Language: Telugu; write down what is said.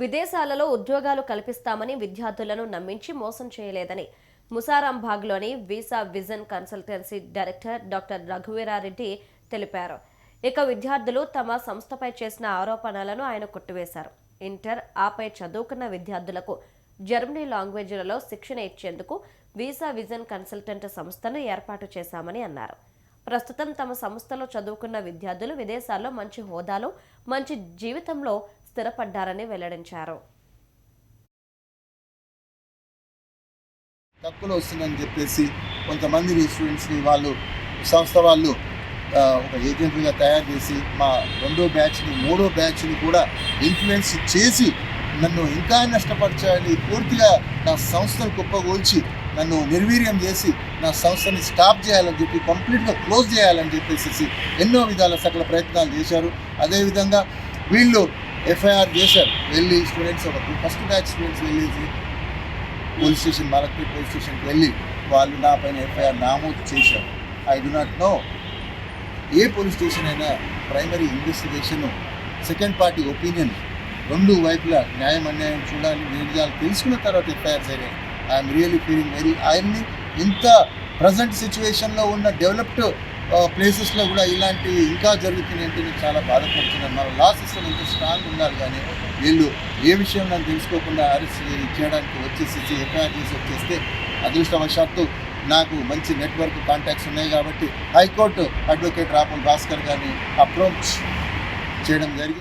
విదేశాలలో ఉద్యోగాలు కల్పిస్తామని విద్యార్థులను నమ్మించి మోసం చేయలేదని ముసారాంబాగ్లోని visa vision consultancy director doctor Raghuveera Reddy తెలిపారు. ఇక విద్యార్థులు తమ సంస్థపై చేసిన ఆరోపణలను ఆయన కొట్టివేశారు. ఇంటర్ ఆపై చదువుకున్న విద్యార్థులకు జర్మనీ లాంగ్వేజ్లలో శిక్షణ ఇచ్చేందుకు వీసా విజన్ కన్సల్టెంట్ సంస్థను ఏర్పాటు చేశామని అన్నారు. ప్రస్తుతం తమ సంస్థలో చదువుకున్న విద్యార్థులు విదేశాల్లో మంచి హోదాలో మంచి జీవితంలో స్థిరపడ్డారని వెల్లడించారు. తక్కువలో వస్తుందని చెప్పేసి కొంతమంది స్టూడెంట్స్ని వాళ్ళు సంస్థ వాళ్ళు ఒక ఏజెంట్లుగా తయారు చేసి మా రెండో బ్యాచ్ని మూడో బ్యాచ్ని కూడా ఇన్ఫ్లుయెన్స్ చేసి నన్ను ఇంకా నష్టపరచాలని పూర్తిగా నా సంస్థను కుప్పగోల్చి నన్ను నిర్వీర్యం చేసి నా సంస్థని స్టాప్ చేయాలని చెప్పి కంప్లీట్గా క్లోజ్ చేయాలని చెప్పేసి ఎన్నో విధాల సకల ప్రయత్నాలు చేశారు. అదేవిధంగా వీళ్ళు ఎఫ్ఐఆర్ చేశారు. వెళ్ళి స్టూడెంట్స్ ఒక ఫస్ట్ బ్యాచ్ స్టూడెంట్స్ వెళ్ళేసి పోలీస్ స్టేషన్ మలక్పేట్ పోలీస్ స్టేషన్కి వెళ్ళి వాళ్ళు నా పైన ఎఫ్ఐఆర్ నామోదు చేశారు. I do not know a police station అయినా primary investigation second party opinion రెండు వైపులా న్యాయం అన్యాయం చూడాలి నిర్ణయాలు తెలుసుకున్న తర్వాత ఎఫ్ఐఆర్ అయినాయి ఐఎమ్ రియలీ ఫీలింగ్ వెరీ ఆయన్ని ఇంత ప్రజెంట్ సిచ్యువేషన్లో ఉన్న డెవలప్డ్ ప్లేసెస్లో కూడా ఇలాంటివి ఇంకా జరుగుతున్నాయి అంటే నేను చాలా బాధపడుతున్నాను. మన లా సిస్టమ్ ఎంత స్ట్రాంగ్ ఉండాలి కానీ వీళ్ళు ఏ విషయం నాకు తెలుసుకోకుండా అరెస్ట్ చేయడానికి వచ్చేసి ఎఫ్ఐఆర్ చేసి వచ్చేస్తే అదృష్టవశాత్తు నాకు మంచి నెట్వర్క్ కాంటాక్ట్స్ ఉన్నాయి కాబట్టి హైకోర్టు అడ్వకేట్ రాపుల్ భాస్కర్ గారిని అప్రోచ్ చేయడం జరిగింది.